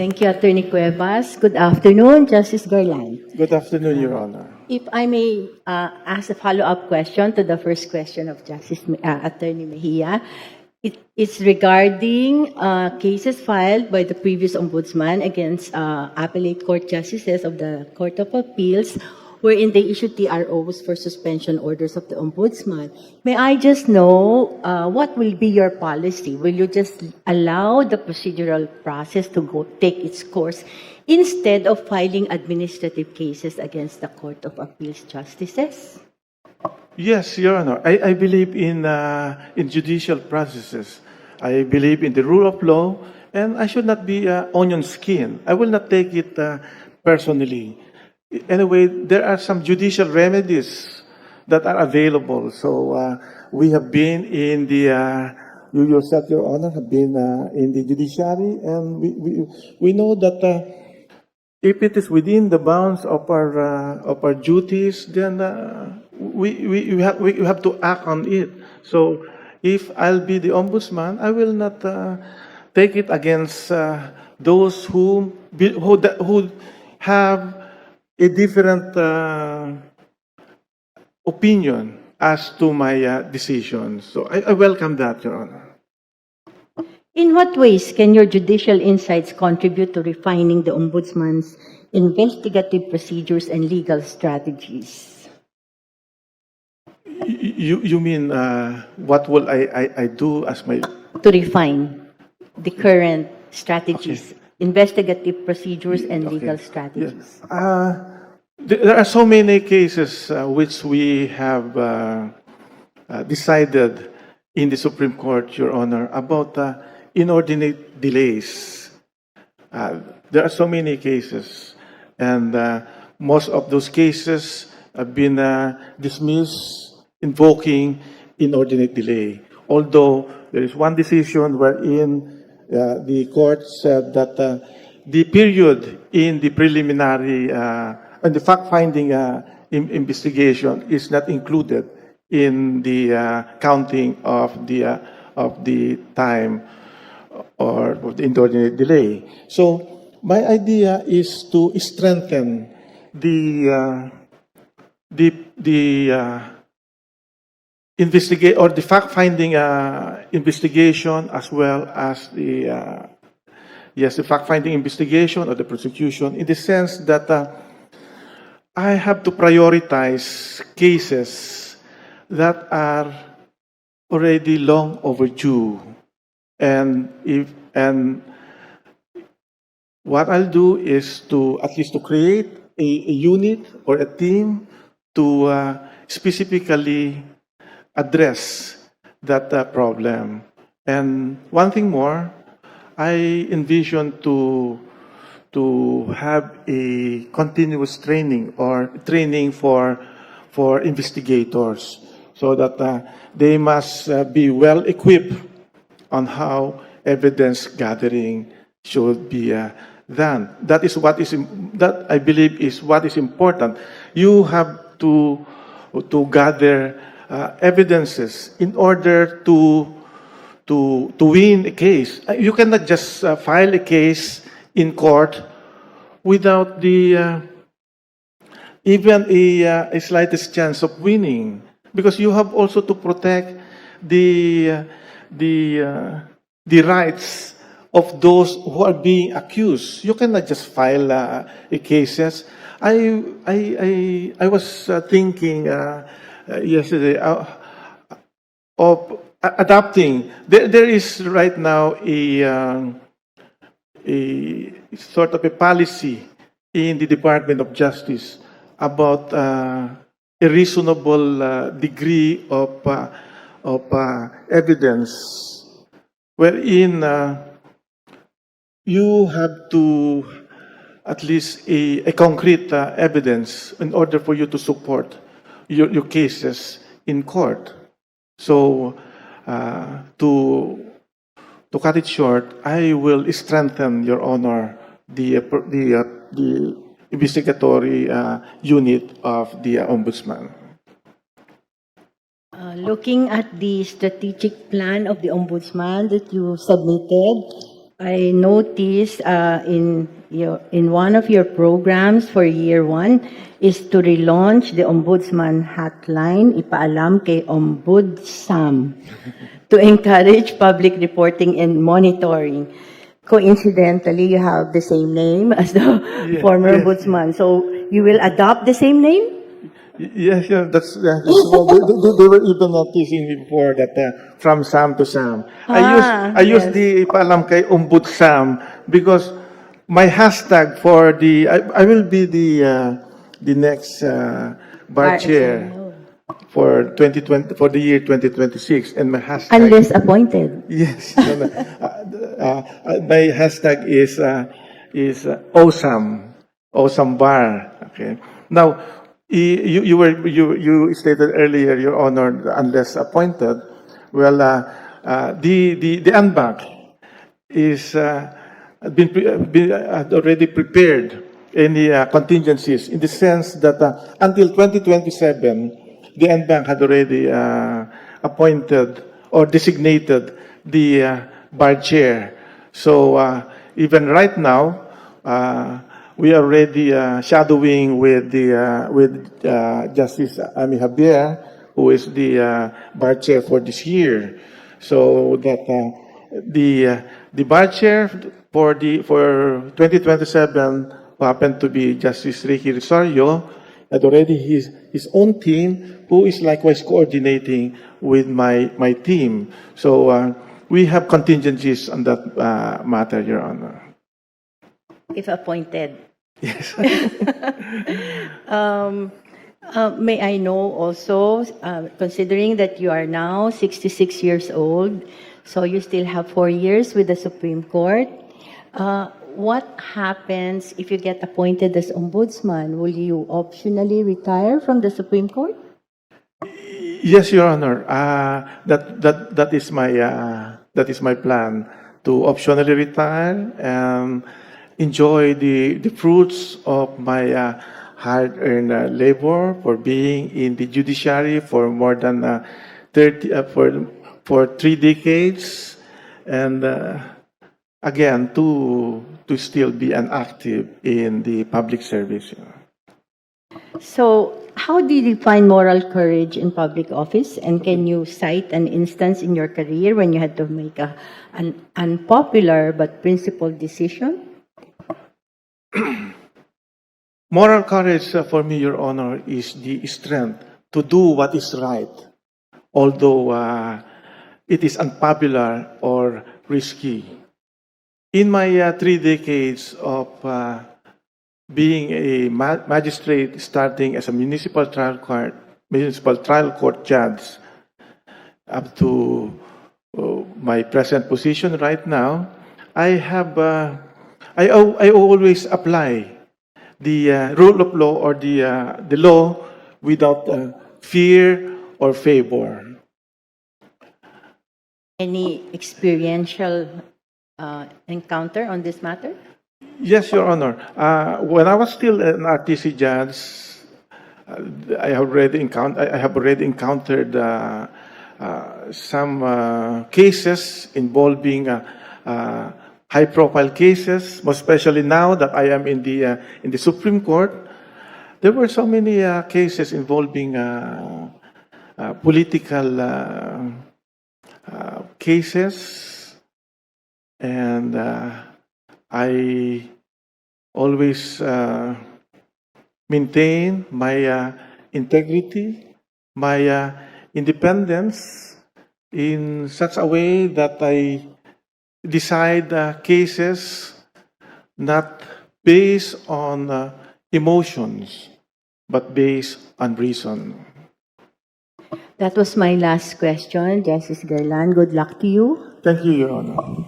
Thank you, Attorney Cuevas. Good afternoon, Justice Garland. Good afternoon, Your Honor. If I may uh, ask a follow-up question to the first question of Justice uh, Attorney Mejia, it, it's regarding uh, cases filed by the previous ombudsman against uh, appellate court justices of the Court of Appeals, wherein they issued TROs for suspension orders of the ombudsman. May I just know uh, what will be your policy? Will you just allow the procedural process to go take its course instead of filing administrative cases against the Court of Appeals justices? Yes, Your Honor. I, I believe in, uh, in judicial processes. I believe in the rule of law, and I should not be uh, onion skin. I will not take it uh, personally. Anyway, there are some judicial remedies that are available. So uh, we have been in the, uh, you yourself, Your Honor, have been uh, in the judiciary, and we, we, we know that uh, if it is within the bounds of our uh, of our duties, then uh, we, we, we, have, we have to act on it. So if I'll be the ombudsman, I will not uh, take it against uh, those who, who, who have a different uh, opinion as to my uh, decision. So I, I welcome that, Your Honor. In what ways can your judicial insights contribute to refining the Ombudsman's investigative procedures and legal strategies? You, you mean uh, what will I, I, I do as my To refine the current strategies, investigative procedures and legal strategies? Uh, there there are so many cases uh, which we have uh, uh, decided in the Supreme Court, Your Honor, about uh, inordinate delays. Uh, there are so many cases, and uh, most of those cases have been uh, dismissed, invoking inordinate delay. Although there is one decision wherein uh, the court said that uh, the period in the preliminary uh, and the fact-finding uh, in- investigation is not included in the uh, counting of the uh, of the time or of the inordinate delay. So my idea is to strengthen the uh, the the uh, investigate or the fact-finding uh, investigation as well as the uh, yes the fact-finding investigation or the prosecution in the sense that uh, I have to prioritize cases that are already long overdue. And if and what I'll do is to at least to create a, a unit or a team to uh, specifically address that uh, problem. And one thing more, I envision to to have a continuous training or training for for investigators so that uh, they must uh, be well equipped on how evidence gathering should be uh, done. That is what is that I believe is what is important. You have to to gather uh, evidences in order to to to win a case. Uh, You cannot just uh, file a case in court without the uh, even a, uh, a slightest chance of winning because you have also to protect the uh, the uh, the rights of those who are being accused. You cannot just file uh, a cases. I I I I was uh, thinking uh, yesterday uh, of adapting. There there is right now a. Um, a sort of a policy in the Department of Justice about uh, a reasonable uh, degree of uh, of uh, evidence, wherein uh, you have to at least a, a concrete uh, evidence in order for you to support your, your cases in court. So, uh, to to cut it short, I will strengthen, Your Honor, the uh, the uh, the investigatory uh, unit of the uh, ombudsman. Uh, looking at the strategic plan of the Ombudsman that you submitted, I noticed uh, in your, in one of your programs for year one is to relaunch the Ombudsman hotline, ipaalam kay Ombudsam, to encourage public reporting and monitoring. Coincidentally, you have the same name as the former yes. Ombudsman. So you will adopt the same name? Y- Yes, yeah, that's, yeah, that's well, they, they, they were even not teasing me before that uh, from Sam to Sam. I use Ah, I use yes. the paalam kay Umbut Sam because my hashtag for the I, I will be the uh, the next uh, bar Ah, chair for 2020 for the year 2026 and my hashtag Unless appointed. Yes. no, no. Uh, uh, uh, my hashtag is uh, is uh, awesome, awesome bar. Okay. Now, y- you you were you you stated earlier, Your Honor, unless appointed. Well, uh, uh, the the the ANBAC is uh, been, uh, been uh, already prepared any uh, contingencies in the sense that uh, until 2027, the NBank had already uh, appointed or designated the uh, bar chair. So uh, even right now, uh, we are already uh, shadowing with the uh, with uh, Justice Ami Javier, who is the uh, bar chair for this year. So that uh, the uh, the bar chair for the for 2027 who happened to be Justice Ricky Rosario had already his his own team who is likewise coordinating with my my team. So uh, we have contingencies on that uh, matter, Your Honor. If appointed. Yes. Um, uh, May I know also, uh, considering that you are now 66 years old, so you still have four years with the Supreme Court, uh, what happens if you get appointed as ombudsman? Will you optionally retire from the Supreme Court? Yes, Your Honor. Uh, that that that is my uh, that is my plan to optionally retire and enjoy the the fruits of my uh, hard-earned uh, labor for being in the judiciary for more than uh, thirty uh, for for three decades, and uh, again to to still be an active in the public service. So, how do you find moral courage in public office? And can you cite an instance in your career when you had to make a, an unpopular but principled decision? Moral courage for me, Your Honor, is the strength to do what is right, although uh, it is unpopular or risky. In my uh, three decades of uh, being a ma- magistrate, starting as a municipal trial court, municipal trial court judge, up to uh, my present position right now, I have uh, I, I always apply the uh, rule of law or the uh, the law without uh, fear or favor. Any experiential uh, encounter on this matter? Yes, Your Honor. Uh, when I was still an RTC judge, uh, I have already encountered. I have already encountered uh, uh, some uh, cases involving uh, uh, high-profile cases, most especially now that I am in the uh, in the Supreme Court. There were so many uh, cases involving uh, uh, political uh, uh, cases, and uh, I always uh, maintain my uh, integrity, my uh, independence in such a way that I decide uh, cases not based on uh, emotions, but based on reason. That was my last question. Justice Garland, good luck to you. Thank you, Your Honor.